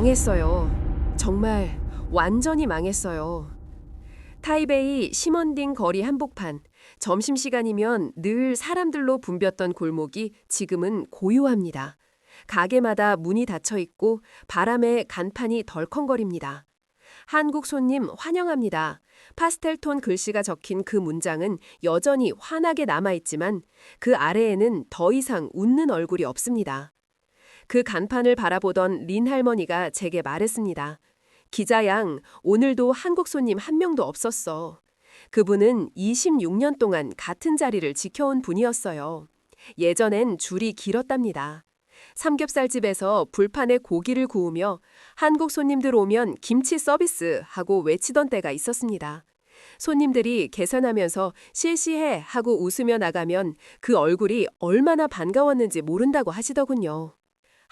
망했어요. 정말 완전히 망했어요. 타이베이 시먼딩 거리 한복판. 점심시간이면 늘 사람들로 붐볐던 골목이 지금은 고요합니다. 가게마다 문이 닫혀 있고 바람에 간판이 덜컹거립니다. 한국 손님 환영합니다. 파스텔톤 글씨가 적힌 그 문장은 여전히 환하게 남아있지만 그 아래에는 더 이상 웃는 얼굴이 없습니다. 그 간판을 바라보던 린 할머니가 제게 말했습니다. 기자 양, 오늘도 한국 손님 한 명도 없었어. 그분은 26년 동안 같은 자리를 지켜온 분이었어요. 예전엔 줄이 길었답니다. 삼겹살집에서 불판에 고기를 구우며 한국 손님들 오면 김치 서비스 하고 외치던 때가 있었습니다. 손님들이 계산하면서 실시해 하고 웃으며 나가면 그 얼굴이 얼마나 반가웠는지 모른다고 하시더군요.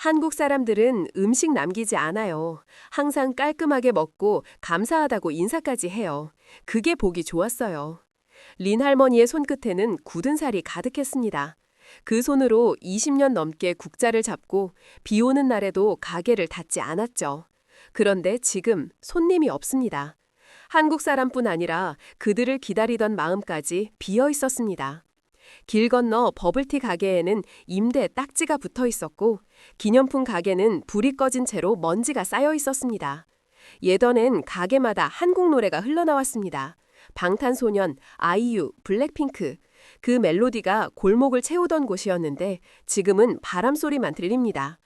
한국 사람들은 음식 남기지 않아요. 항상 깔끔하게 먹고 감사하다고 인사까지 해요. 그게 보기 좋았어요. 린 할머니의 손끝에는 굳은 살이 가득했습니다. 그 손으로 20년 넘게 국자를 잡고 비 오는 날에도 가게를 닫지 않았죠. 그런데 지금 손님이 없습니다. 한국 사람뿐 아니라 그들을 기다리던 마음까지 비어 있었습니다. 길 건너 버블티 가게에는 임대 딱지가 붙어 있었고 기념품 가게는 불이 꺼진 채로 먼지가 쌓여 있었습니다. 예전엔 가게마다 한국 노래가 흘러나왔습니다. 방탄소년, 아이유, 블랙핑크. 그 멜로디가 골목을 채우던 곳이었는데 지금은 바람 소리만 들립니다.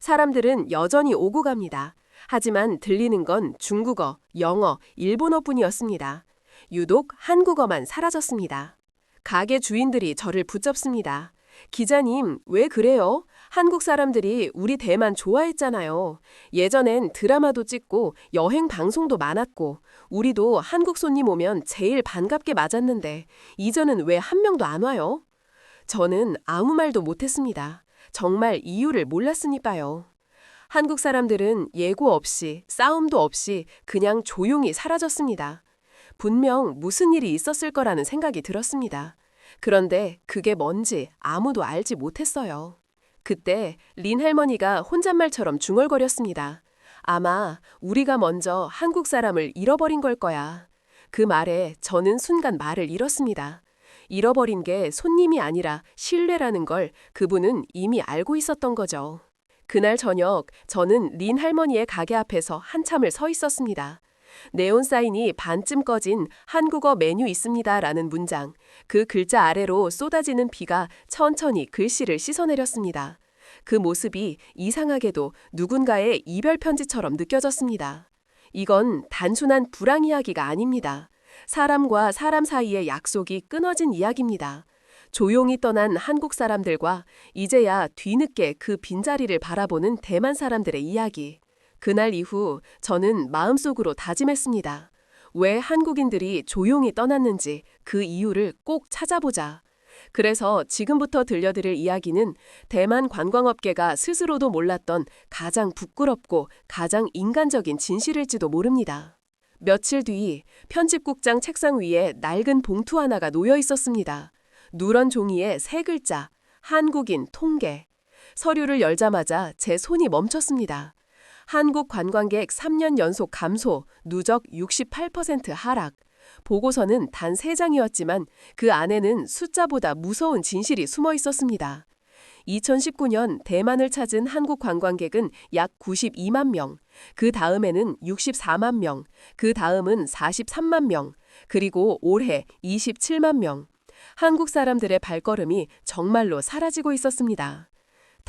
사람들은 여전히 오고 갑니다. 하지만 들리는 건 중국어, 영어, 일본어뿐이었습니다. 유독 한국어만 사라졌습니다. 가게 주인들이 저를 붙잡습니다. 기자님, 왜 그래요? 한국 사람들이 우리 대만 좋아했잖아요. 예전엔 드라마도 찍고 여행 방송도 많았고 우리도 한국 손님 오면 제일 반갑게 맞았는데 이전은 왜 한 명도 안 와요? 저는 아무 말도 못했습니다. 정말 이유를 몰랐으니까요. 한국 사람들은 예고 없이 싸움도 없이 그냥 조용히 사라졌습니다. 분명 무슨 일이 있었을 거라는 생각이 들었습니다. 그런데 그게 뭔지 아무도 알지 못했어요. 그때 린 할머니가 혼잣말처럼 중얼거렸습니다. 아마 우리가 먼저 한국 사람을 잃어버린 걸 거야. 그 말에 저는 순간 말을 잃었습니다. 잃어버린 게 손님이 아니라 신뢰라는 걸 그분은 이미 알고 있었던 거죠. 그날 저녁 저는 린 할머니의 가게 앞에서 한참을 서 있었습니다. 네온 사인이 반쯤 꺼진 한국어 메뉴 있습니다라는 문장, 그 글자 아래로 쏟아지는 비가 천천히 글씨를 씻어내렸습니다. 그 모습이 이상하게도 누군가의 이별 편지처럼 느껴졌습니다. 이건 단순한 불황 이야기가 아닙니다. 사람과 사람 사이의 약속이 끊어진 이야기입니다. 조용히 떠난 한국 사람들과 이제야 뒤늦게 그 빈자리를 바라보는 대만 사람들의 이야기. 그날 이후 저는 마음속으로 다짐했습니다. 왜 한국인들이 조용히 떠났는지 그 이유를 꼭 찾아보자. 그래서 지금부터 들려드릴 이야기는 대만 관광업계가 스스로도 몰랐던 가장 부끄럽고 가장 인간적인 진실일지도 모릅니다. 며칠 뒤 편집국장 책상 위에 낡은 봉투 하나가 놓여 있었습니다. 누런 종이에 세 글자, 한국인 통계. 서류를 열자마자 제 손이 멈췄습니다. 한국 관광객 3년 연속 감소, 누적 68% 하락. 보고서는 단 3장이었지만 그 안에는 숫자보다 무서운 진실이 숨어 있었습니다. 2019년 대만을 찾은 한국 관광객은 약 92만 명, 그 다음에는 64만 명, 그 다음은 43만 명, 그리고 올해 27만 명. 한국 사람들의 발걸음이 정말로 사라지고 있었습니다.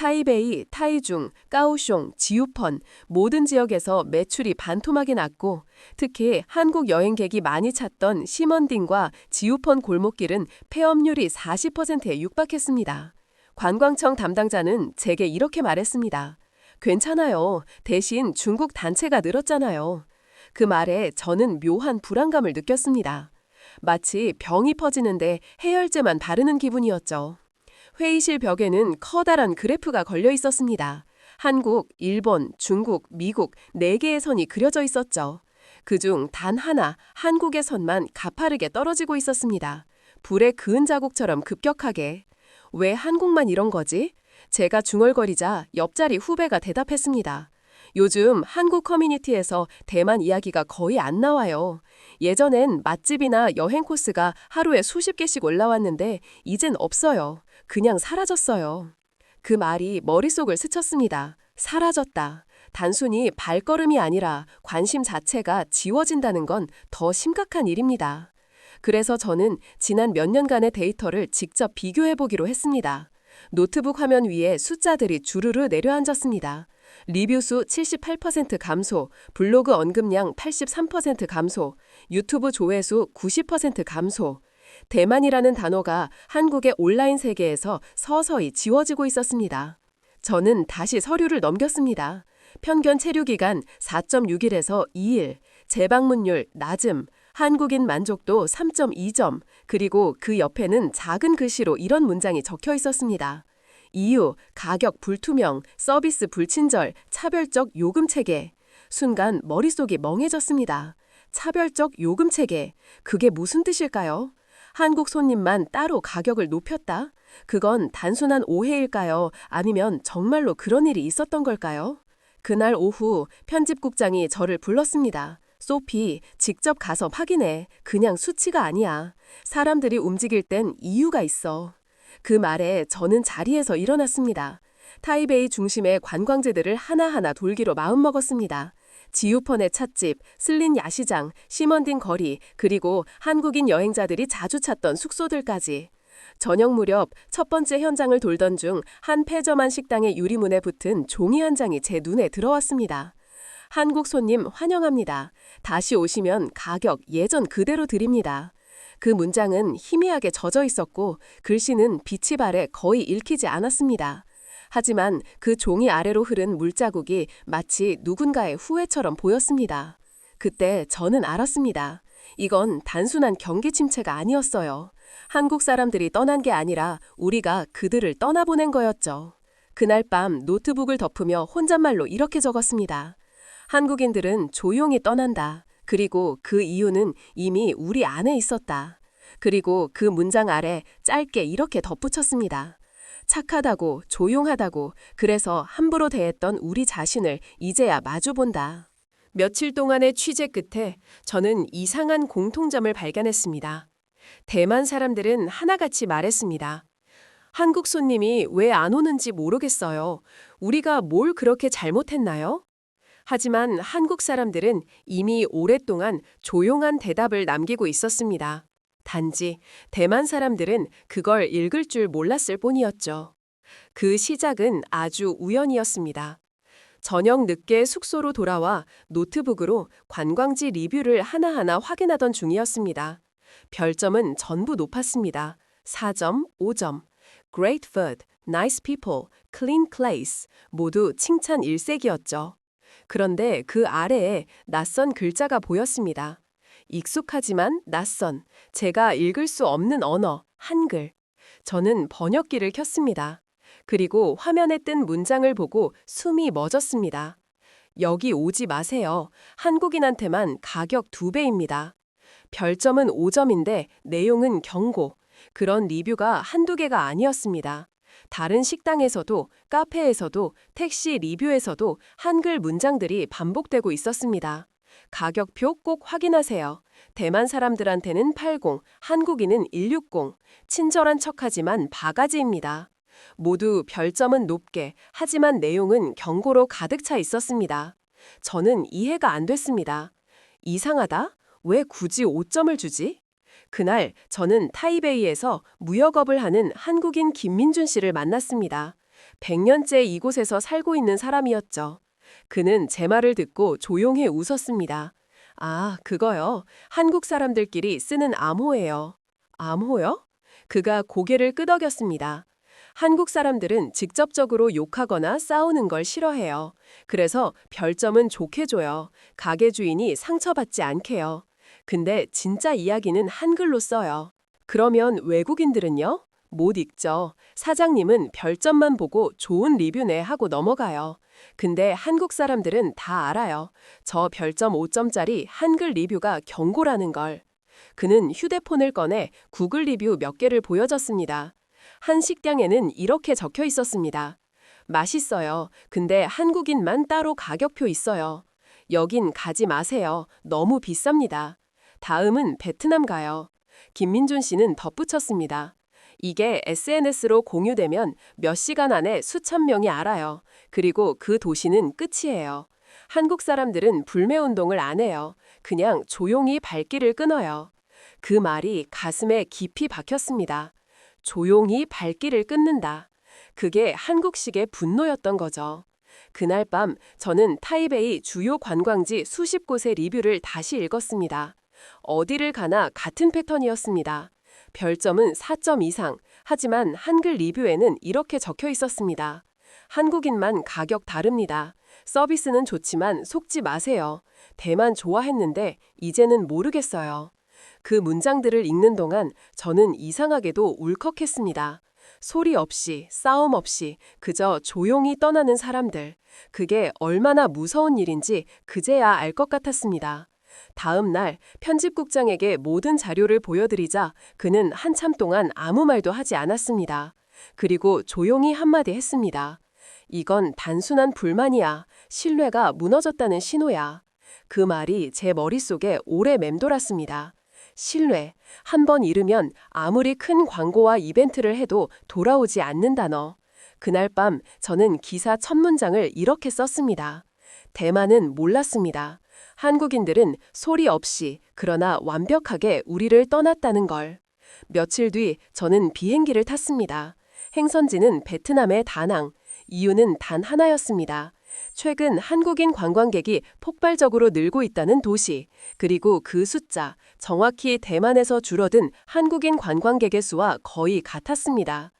타이베이, 타이중, 까오숑, 지우펀 모든 지역에서 매출이 반토막이 났고 특히 한국 여행객이 많이 찾던 시먼딩과 지우펀 골목길은 폐업률이 40%에 육박했습니다. 관광청 담당자는 제게 이렇게 말했습니다. 괜찮아요. 대신 중국 단체가 늘었잖아요. 그 말에 저는 묘한 불안감을 느꼈습니다. 마치 병이 퍼지는데 해열제만 바르는 기분이었죠. 회의실 벽에는 커다란 그래프가 걸려 있었습니다. 한국, 일본, 중국, 미국 4개의 선이 그려져 있었죠. 그중 단 하나 한국의 선만 가파르게 떨어지고 있었습니다. 불의 그은 자국처럼 급격하게. 왜 한국만 이런 거지? 제가 중얼거리자 옆자리 후배가 대답했습니다. 요즘 한국 커뮤니티에서 대만 이야기가 거의 안 나와요. 예전엔 맛집이나 여행 코스가 하루에 수십 개씩 올라왔는데 이젠 없어요. 그냥 사라졌어요. 그 말이 머릿속을 스쳤습니다. 사라졌다. 단순히 발걸음이 아니라 관심 자체가 지워진다는 건 더 심각한 일입니다. 그래서 저는 지난 몇 년간의 데이터를 직접 비교해 보기로 했습니다. 노트북 화면 위에 숫자들이 주르르 내려앉았습니다. 리뷰 수 78% 감소, 블로그 언급량 83% 감소, 유튜브 조회수 90% 감소. 대만이라는 단어가 한국의 온라인 세계에서 서서히 지워지고 있었습니다. 저는 다시 서류를 넘겼습니다. 평균 체류 기간 4.6일에서 2일, 재방문율 낮음, 한국인 만족도 3.2점, 그리고 그 옆에는 작은 글씨로 이런 문장이 적혀 있었습니다. 이유, 가격 불투명, 서비스 불친절, 차별적 요금 체계. 순간 머릿속이 멍해졌습니다. 차별적 요금 체계. 그게 무슨 뜻일까요? 한국 손님만 따로 가격을 높였다? 그건 단순한 오해일까요? 아니면 정말로 그런 일이 있었던 걸까요? 그날 오후 편집국장이 저를 불렀습니다. 소피, 직접 가서 확인해. 그냥 수치가 아니야. 사람들이 움직일 땐 이유가 있어. 그 말에 저는 자리에서 일어났습니다. 타이베이 중심의 관광지들을 하나하나 돌기로 마음먹었습니다. 지우펀의 찻집, 슬린 야시장, 시먼딘 거리, 그리고 한국인 여행자들이 자주 찾던 숙소들까지. 저녁 무렵 첫 번째 현장을 돌던 중 한 폐점한 식당의 유리문에 붙은 종이 한 장이 제 눈에 들어왔습니다. 한국 손님 환영합니다. 다시 오시면 가격 예전 그대로 드립니다. 그 문장은 희미하게 젖어 있었고 글씨는 빛이 발에 거의 읽히지 않았습니다. 하지만 그 종이 아래로 흐른 물자국이 마치 누군가의 후회처럼 보였습니다. 그때 저는 알았습니다. 이건 단순한 경기 침체가 아니었어요. 한국 사람들이 떠난 게 아니라 우리가 그들을 떠나보낸 거였죠. 그날 밤 노트북을 덮으며 혼잣말로 이렇게 적었습니다. 한국인들은 조용히 떠난다. 그리고 그 이유는 이미 우리 안에 있었다. 그리고 그 문장 아래 짧게 이렇게 덧붙였습니다. 착하다고, 조용하다고, 그래서 함부로 대했던 우리 자신을 이제야 마주본다. 며칠 동안의 취재 끝에 저는 이상한 공통점을 발견했습니다. 대만 사람들은 하나같이 말했습니다. 한국 손님이 왜 안 오는지 모르겠어요. 우리가 뭘 그렇게 잘못했나요? 하지만 한국 사람들은 이미 오랫동안 조용한 대답을 남기고 있었습니다. 단지 대만 사람들은 그걸 읽을 줄 몰랐을 뿐이었죠. 그 시작은 아주 우연이었습니다. 저녁 늦게 숙소로 돌아와 노트북으로 관광지 리뷰를 하나하나 확인하던 중이었습니다. 별점은 전부 높았습니다. 4점, 5점. Great food, nice people, clean place 모두 칭찬 일색이었죠. 그런데 그 아래에 낯선 글자가 보였습니다. 익숙하지만 낯선, 제가 읽을 수 없는 언어, 한글. 저는 번역기를 켰습니다. 그리고 화면에 뜬 문장을 보고 숨이 멎었습니다. 여기 오지 마세요. 한국인한테만 가격 두 배입니다. 별점은 5점인데 내용은 경고. 그런 리뷰가 한두 개가 아니었습니다. 다른 식당에서도, 카페에서도, 택시 리뷰에서도 한글 문장들이 반복되고 있었습니다. 가격표 꼭 확인하세요. 대만 사람들한테는 80, 한국인은 160. 친절한 척하지만 바가지입니다. 모두 별점은 높게, 하지만 내용은 경고로 가득 차 있었습니다. 저는 이해가 안 됐습니다. 이상하다? 왜 굳이 5점을 주지? 그날 저는 타이베이에서 무역업을 하는 한국인 김민준 씨를 만났습니다. 100년째 이곳에서 살고 있는 사람이었죠. 그는 제 말을 듣고 조용히 웃었습니다. 아, 그거요. 한국 사람들끼리 쓰는 암호예요. 암호요? 그가 고개를 끄덕였습니다. 한국 사람들은 직접적으로 욕하거나 싸우는 걸 싫어해요. 그래서 별점은 좋게 줘요. 가게 주인이 상처받지 않게요. 근데 진짜 이야기는 한글로 써요. 그러면 외국인들은요? 못 읽죠. 사장님은 별점만 보고 좋은 리뷰네 하고 넘어가요. 근데 한국 사람들은 다 알아요. 저 별점 5점짜리 한글 리뷰가 경고라는 걸. 그는 휴대폰을 꺼내 구글 리뷰 몇 개를 보여줬습니다. 한 식당에는 이렇게 적혀 있었습니다. 맛있어요. 근데 한국인만 따로 가격표 있어요. 여긴 가지 마세요. 너무 비쌉니다. 다음은 베트남 가요. 김민준 씨는 덧붙였습니다. 이게 SNS로 공유되면 몇 시간 안에 수천 명이 알아요. 그리고 그 도시는 끝이에요. 한국 사람들은 불매운동을 안 해요. 그냥 조용히 발길을 끊어요. 그 말이 가슴에 깊이 박혔습니다. 조용히 발길을 끊는다. 그게 한국식의 분노였던 거죠. 그날 밤 저는 타이베이 주요 관광지 수십 곳의 리뷰를 다시 읽었습니다. 어디를 가나 같은 패턴이었습니다. 별점은 4점 이상. 하지만 한글 리뷰에는 이렇게 적혀 있었습니다. 한국인만 가격 다릅니다. 서비스는 좋지만 속지 마세요. 대만 좋아했는데 이제는 모르겠어요. 그 문장들을 읽는 동안 저는 이상하게도 울컥했습니다. 소리 없이, 싸움 없이 그저 조용히 떠나는 사람들. 그게 얼마나 무서운 일인지 그제야 알 것 같았습니다. 다음 날 편집국장에게 모든 자료를 보여드리자 그는 한참 동안 아무 말도 하지 않았습니다. 그리고 조용히 한마디 했습니다. 이건 단순한 불만이야. 신뢰가 무너졌다는 신호야. 그 말이 제 머릿속에 오래 맴돌았습니다. 신뢰. 한 번 잃으면 아무리 큰 광고와 이벤트를 해도 돌아오지 않는 단어. 그날 밤 저는 기사 첫 문장을 이렇게 썼습니다. 대만은 몰랐습니다. 한국인들은 소리 없이 그러나 완벽하게 우리를 떠났다는 걸. 며칠 뒤 저는 비행기를 탔습니다. 행선지는 베트남의 다낭. 이유는 단 하나였습니다. 최근 한국인 관광객이 폭발적으로 늘고 있다는 도시, 그리고 그 숫자, 정확히 대만에서 줄어든 한국인 관광객의 수와 거의 같았습니다.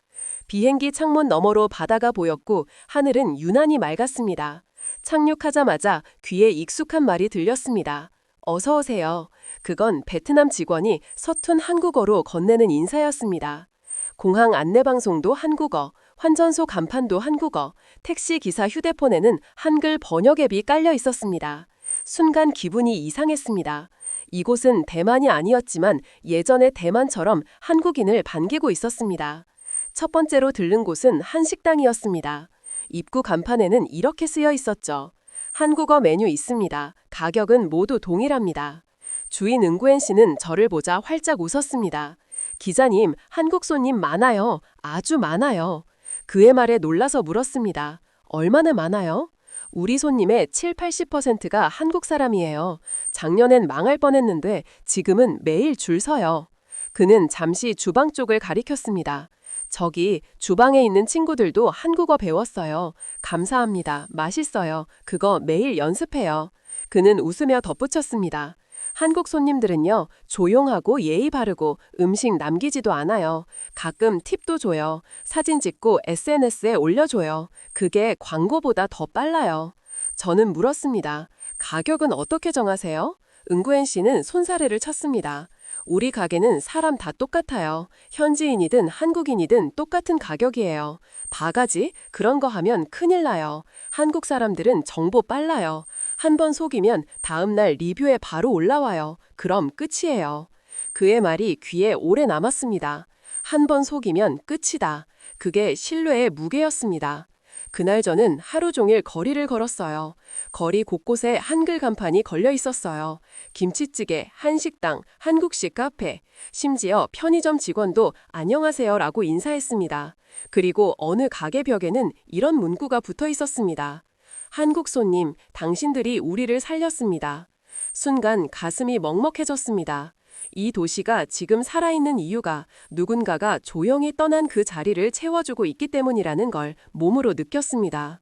비행기 창문 너머로 바다가 보였고 하늘은 유난히 맑았습니다. 착륙하자마자 귀에 익숙한 말이 들렸습니다. 어서 오세요. 그건 베트남 직원이 서툰 한국어로 건네는 인사였습니다. 공항 안내방송도 한국어, 환전소 간판도 한국어, 택시 기사 휴대폰에는 한글 번역 앱이 깔려 있었습니다. 순간 기분이 이상했습니다. 이곳은 대만이 아니었지만 예전의 대만처럼 한국인을 반기고 있었습니다. 첫 번째로 들른 곳은 한식당이었습니다. 입구 간판에는 이렇게 쓰여 있었죠. 한국어 메뉴 있습니다. 가격은 모두 동일합니다. 주인 응구엔 씨는 저를 보자 활짝 웃었습니다. 기자님, 한국 손님 많아요. 아주 많아요. 그의 말에 놀라서 물었습니다. 얼마나 많아요? 우리 손님의 7, 80%가 한국 사람이에요. 작년엔 망할 뻔했는데 지금은 매일 줄 서요. 그는 잠시 주방 쪽을 가리켰습니다. 저기 주방에 있는 친구들도 한국어 배웠어요. 감사합니다. 맛있어요. 그거 매일 연습해요. 그는 웃으며 덧붙였습니다. 한국 손님들은요, 조용하고 예의 바르고 음식 남기지도 않아요. 가끔 팁도 줘요. 사진 찍고 SNS에 올려줘요. 그게 광고보다 더 빨라요. 저는 물었습니다. 가격은 어떻게 정하세요? 응구엔 씨는 손사래를 쳤습니다. 우리 가게는 사람 다 똑같아요. 현지인이든 한국인이든 똑같은 가격이에요. 바가지? 그런 거 하면 큰일 나요. 한국 사람들은 정보 빨라요. 한 번 속이면 다음날 리뷰에 바로 올라와요. 그럼 끝이에요. 그의 말이 귀에 오래 남았습니다. 한 번 속이면 끝이다. 그게 신뢰의 무게였습니다. 그날 저는 하루 종일 거리를 걸었어요. 거리 곳곳에 한글 간판이 걸려 있었어요. 김치찌개, 한식당, 한국식 카페, 심지어 편의점 직원도 안녕하세요 라고 인사했습니다. 그리고 어느 가게 벽에는 이런 문구가 붙어 있었습니다. 한국 손님, 당신들이 우리를 살렸습니다. 순간 가슴이 먹먹해졌습니다. 이 도시가 지금 살아있는 이유가 누군가가 조용히 떠난 그 자리를 채워주고 있기 때문이라는 걸 몸으로 느꼈습니다.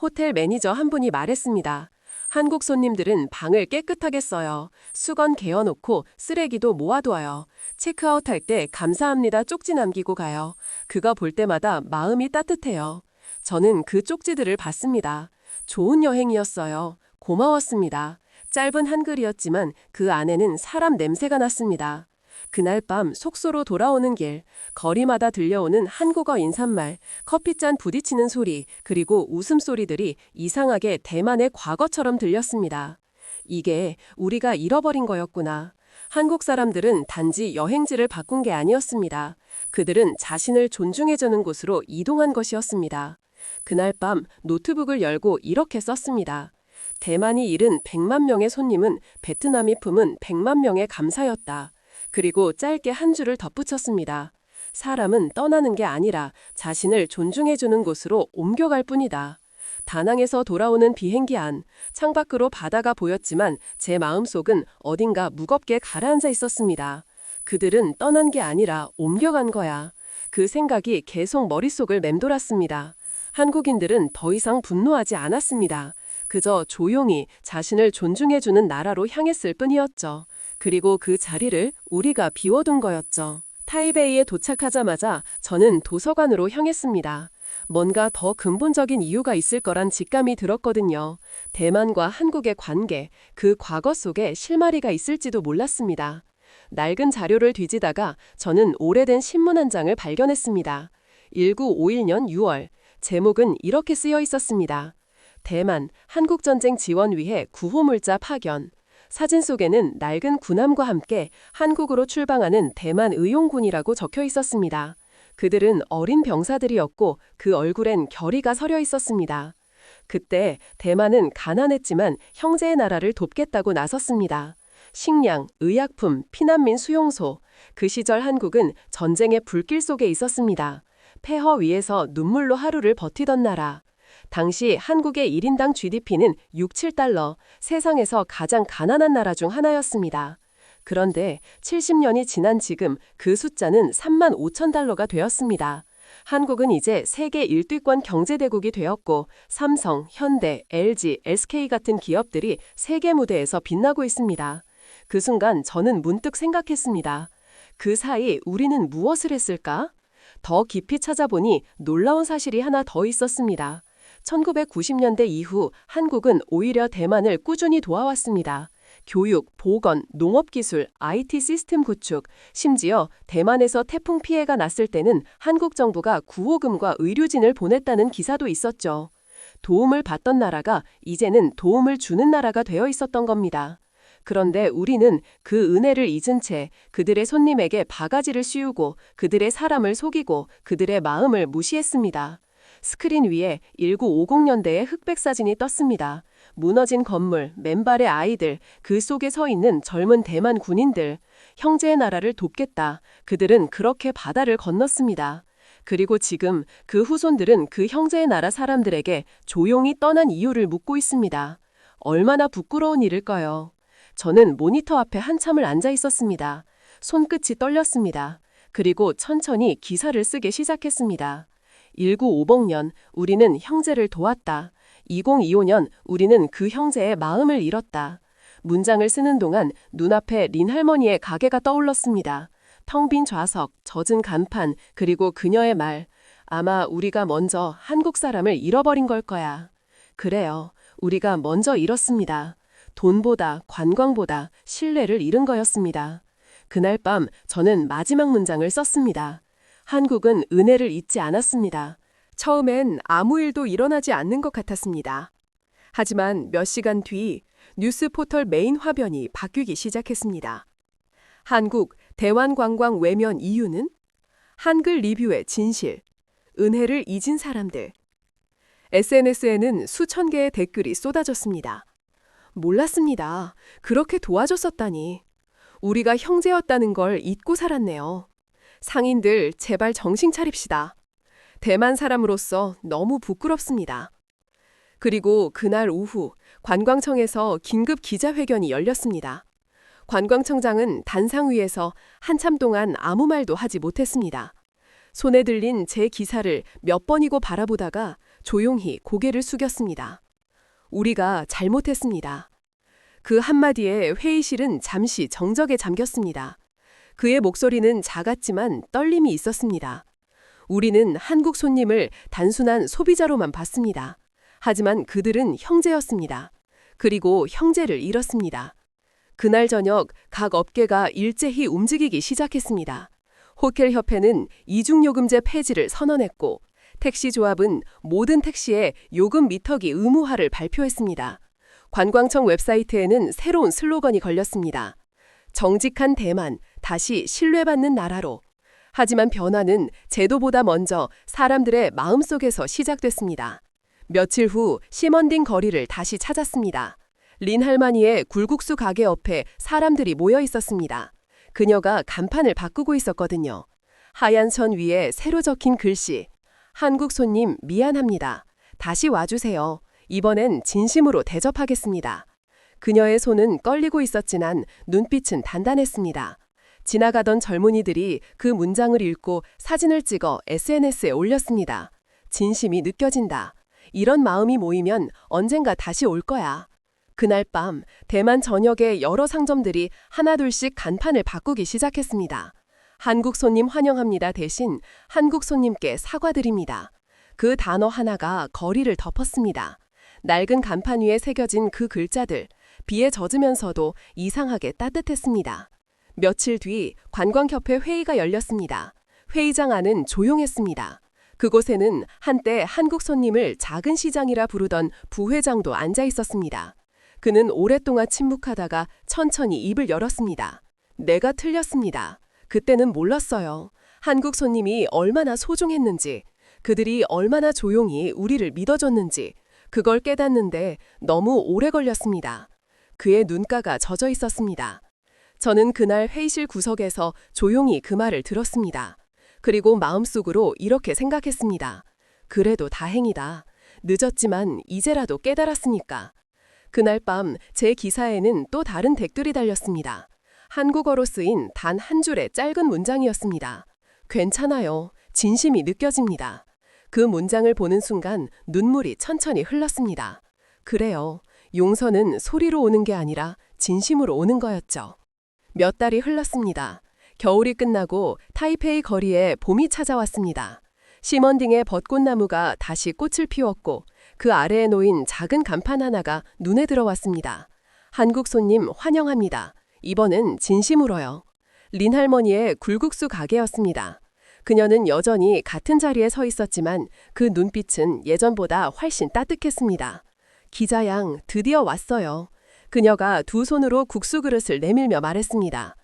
호텔 매니저 한 분이 말했습니다. 한국 손님들은 방을 깨끗하게 써요. 수건 개어놓고 쓰레기도 모아둬요. 체크아웃 할 때 감사합니다 쪽지 남기고 가요. 그거 볼 때마다 마음이 따뜻해요. 저는 그 쪽지들을 봤습니다. 좋은 여행이었어요. 고마웠습니다. 짧은 한글이었지만 그 안에는 사람 냄새가 났습니다. 그날 밤 속소로 돌아오는 길, 거리마다 들려오는 한국어 인사말, 커피잔 부딪히는 소리, 그리고 웃음소리들이 이상하게 대만의 과거처럼 들렸습니다. 이게 우리가 잃어버린 거였구나. 한국 사람들은 단지 여행지를 바꾼 게 아니었습니다. 그들은 자신을 존중해주는 곳으로 이동한 것이었습니다. 그날 밤 노트북을 열고 이렇게 썼습니다. 대만이 잃은 100만 명의 손님은 베트남이 품은 100만 명의 감사였다. 그리고 짧게 한 줄을 덧붙였습니다. 사람은 떠나는 게 아니라 자신을 존중해주는 곳으로 옮겨갈 뿐이다. 다낭에서 돌아오는 비행기 안, 창밖으로 바다가 보였지만 제 마음속은 어딘가 무겁게 가라앉아 있었습니다. 그들은 떠난 게 아니라 옮겨간 거야. 그 생각이 계속 머릿속을 맴돌았습니다. 한국인들은 더 이상 분노하지 않았습니다. 그저 조용히 자신을 존중해주는 나라로 향했을 뿐이었죠. 그리고 그 자리를 우리가 비워둔 거였죠. 타이베이에 도착하자마자 저는 도서관으로 향했습니다. 뭔가 더 근본적인 이유가 있을 거란 직감이 들었거든요. 대만과 한국의 관계, 그 과거 속에 실마리가 있을지도 몰랐습니다. 낡은 자료를 뒤지다가 저는 오래된 신문 한 장을 발견했습니다. 1951년 6월, 제목은 이렇게 쓰여 있었습니다. 대만, 한국전쟁 지원 위해 구호물자 파견. 사진 속에는 낡은 군함과 함께 한국으로 출방하는 대만 의용군이라고 적혀 있었습니다. 그들은 어린 병사들이었고 그 얼굴엔 결의가 서려 있었습니다. 그때 대만은 가난했지만 형제의 나라를 돕겠다고 나섰습니다. 식량, 의약품, 피난민 수용소. 그 시절 한국은 전쟁의 불길 속에 있었습니다. 폐허 위에서 눈물로 하루를 버티던 나라. 당시 한국의 1인당 GDP는 6, 7달러, 세상에서 가장 가난한 나라 중 하나였습니다. 그런데 70년이 지난 지금 그 숫자는 3만 5천 달러가 되었습니다. 한국은 이제 세계 1위권 경제대국이 되었고 삼성, 현대, LG, SK 같은 기업들이 세계 무대에서 빛나고 있습니다. 그 순간 저는 문득 생각했습니다. 그 사이 우리는 무엇을 했을까? 더 깊이 찾아보니 놀라운 사실이 하나 더 있었습니다. 1990년대 이후 한국은 오히려 대만을 꾸준히 도와왔습니다. 교육, 보건, 농업기술, IT 시스템 구축, 심지어 대만에서 태풍 피해가 났을 때는 한국 정부가 구호금과 의료진을 보냈다는 기사도 있었죠. 도움을 받던 나라가 이제는 도움을 주는 나라가 되어 있었던 겁니다. 그런데 우리는 그 은혜를 잊은 채 그들의 손님에게 바가지를 씌우고 그들의 사람을 속이고 그들의 마음을 무시했습니다. 스크린 위에 1950년대의 흑백 사진이 떴습니다. 무너진 건물, 맨발의 아이들, 그 속에 서 있는 젊은 대만 군인들. 형제의 나라를 돕겠다. 그들은 그렇게 바다를 건넜습니다. 그리고 지금 그 후손들은 그 형제의 나라 사람들에게 조용히 떠난 이유를 묻고 있습니다. 얼마나 부끄러운 일일까요? 저는 모니터 앞에 한참을 앉아 있었습니다. 손끝이 떨렸습니다. 그리고 천천히 기사를 쓰기 시작했습니다. 1950년 우리는 형제를 도왔다. 2025년 우리는 그 형제의 마음을 잃었다. 문장을 쓰는 동안 눈앞에 린 할머니의 가게가 떠올랐습니다. 텅 빈 좌석, 젖은 간판, 그리고 그녀의 말. 아마 우리가 먼저 한국 사람을 잃어버린 걸 거야. 그래요. 우리가 먼저 잃었습니다. 돈보다 관광보다 신뢰를 잃은 거였습니다. 그날 밤 저는 마지막 문장을 썼습니다. 한국은 은혜를 잊지 않았습니다. 처음엔 아무 일도 일어나지 않는 것 같았습니다. 하지만 몇 시간 뒤 뉴스 포털 메인 화면이 바뀌기 시작했습니다. 한국 대환관광 외면 이유는 한글 리뷰의 진실, 은혜를 잊은 사람들. SNS에는 수천 개의 댓글이 쏟아졌습니다. 몰랐습니다. 그렇게 도와줬었다니. 우리가 형제였다는 걸 잊고 살았네요. 상인들 제발 정신 차립시다. 대만 사람으로서 너무 부끄럽습니다. 그리고 그날 오후 관광청에서 긴급 기자회견이 열렸습니다. 관광청장은 단상 위에서 한참 동안 아무 말도 하지 못했습니다. 손에 들린 제 기사를 몇 번이고 바라보다가 조용히 고개를 숙였습니다. 우리가 잘못했습니다. 그 한마디에 회의실은 잠시 정적에 잠겼습니다. 그의 목소리는 작았지만 떨림이 있었습니다. 우리는 한국 손님을 단순한 소비자로만 봤습니다. 하지만 그들은 형제였습니다. 그리고 형제를 잃었습니다. 그날 저녁 각 업계가 일제히 움직이기 시작했습니다. 호텔협회는 이중요금제 폐지를 선언했고 택시 조합은 모든 택시에 요금 미터기 의무화를 발표했습니다. 관광청 웹사이트에는 새로운 슬로건이 걸렸습니다. 정직한 대만, 다시 신뢰받는 나라로. 하지만 변화는 제도보다 먼저 사람들의 마음속에서 시작됐습니다. 며칠 후 시먼딩 거리를 다시 찾았습니다. 린 할머니의 굴국수 가게 옆에 사람들이 모여 있었습니다. 그녀가 간판을 바꾸고 있었거든요. 하얀 선 위에 새로 적힌 글씨. 한국 손님 미안합니다. 다시 와주세요. 이번엔 진심으로 대접하겠습니다. 그녀의 손은 떨리고 있었지만 눈빛은 단단했습니다. 지나가던 젊은이들이 그 문장을 읽고 사진을 찍어 SNS에 올렸습니다. 진심이 느껴진다. 이런 마음이 모이면 언젠가 다시 올 거야. 그날 밤 대만 전역의 여러 상점들이 하나둘씩 간판을 바꾸기 시작했습니다. 한국 손님 환영합니다 대신 한국 손님께 사과드립니다. 그 단어 하나가 거리를 덮었습니다. 낡은 간판 위에 새겨진 그 글자들, 비에 젖으면서도 이상하게 따뜻했습니다. 며칠 뒤 관광협회 회의가 열렸습니다. 회의장 안은 조용했습니다. 그곳에는 한때 한국 손님을 작은 시장이라 부르던 부회장도 앉아 있었습니다. 그는 오랫동안 침묵하다가 천천히 입을 열었습니다. 내가 틀렸습니다. 그때는 몰랐어요. 한국 손님이 얼마나 소중했는지, 그들이 얼마나 조용히 우리를 믿어줬는지, 그걸 깨닫는데 너무 오래 걸렸습니다. 그의 눈가가 젖어 있었습니다. 저는 그날 회의실 구석에서 조용히 그 말을 들었습니다. 그리고 마음속으로 이렇게 생각했습니다. 그래도 다행이다. 늦었지만 이제라도 깨달았으니까. 그날 밤 제 기사에는 또 다른 댓글이 달렸습니다. 한국어로 쓰인 단 한 줄의 짧은 문장이었습니다. 괜찮아요. 진심이 느껴집니다. 그 문장을 보는 순간 눈물이 천천히 흘렀습니다. 그래요. 용서는 소리로 오는 게 아니라 진심으로 오는 거였죠. 몇 달이 흘렀습니다. 겨울이 끝나고 타이페이 거리에 봄이 찾아왔습니다. 시먼딩의 벚꽃나무가 다시 꽃을 피웠고 그 아래에 놓인 작은 간판 하나가 눈에 들어왔습니다. 한국 손님 환영합니다. 이번엔 진심으로요. 린 할머니의 굴국수 가게였습니다. 그녀는 여전히 같은 자리에 서 있었지만 그 눈빛은 예전보다 훨씬 따뜻했습니다. 기자 양 드디어 왔어요. 그녀가 두 손으로 국수 그릇을 내밀며 말했습니다.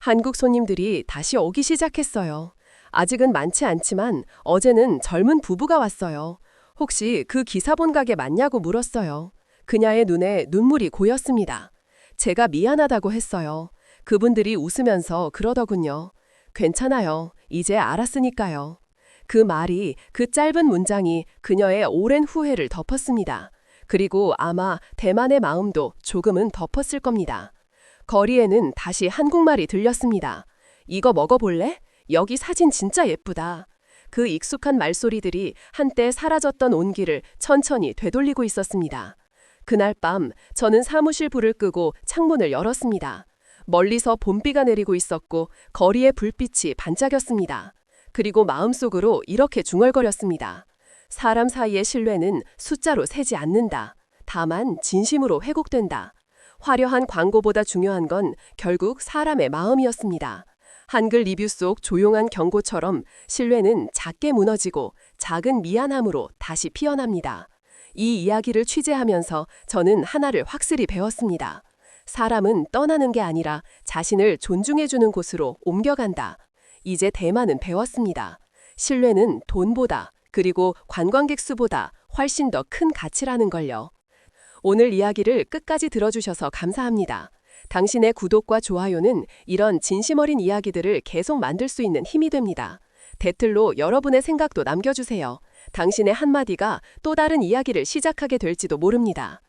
한국 손님들이 다시 오기 시작했어요. 아직은 많지 않지만 어제는 젊은 부부가 왔어요. 혹시 그 기사본 가게 맞냐고 물었어요. 그녀의 눈에 눈물이 고였습니다. 제가 미안하다고 했어요. 그분들이 웃으면서 그러더군요. 괜찮아요. 이제 알았으니까요. 그 말이 그 짧은 문장이 그녀의 오랜 후회를 덮었습니다. 그리고 아마 대만의 마음도 조금은 덮었을 겁니다. 거리에는 다시 한국말이 들렸습니다. 이거 먹어볼래? 여기 사진 진짜 예쁘다. 그 익숙한 말소리들이 한때 사라졌던 온기를 천천히 되돌리고 있었습니다. 그날 밤 저는 사무실 불을 끄고 창문을 열었습니다. 멀리서 봄비가 내리고 있었고 거리의 불빛이 반짝였습니다. 그리고 마음속으로 이렇게 중얼거렸습니다. 사람 사이의 신뢰는 숫자로 세지 않는다. 다만 진심으로 회복된다. 화려한 광고보다 중요한 건 결국 사람의 마음이었습니다. 한글 리뷰 속 조용한 경고처럼 신뢰는 작게 무너지고 작은 미안함으로 다시 피어납니다. 이 이야기를 취재하면서 저는 하나를 확실히 배웠습니다. 사람은 떠나는 게 아니라 자신을 존중해주는 곳으로 옮겨간다. 이제 대만은 배웠습니다. 신뢰는 돈보다 그리고 관광객 수보다 훨씬 더 큰 가치라는 걸요. 오늘 이야기를 끝까지 들어주셔서 감사합니다. 당신의 구독과 좋아요는 이런 진심 어린 이야기들을 계속 만들 수 있는 힘이 됩니다. 댓글로 여러분의 생각도 남겨주세요. 당신의 한마디가 또 다른 이야기를 시작하게 될지도 모릅니다.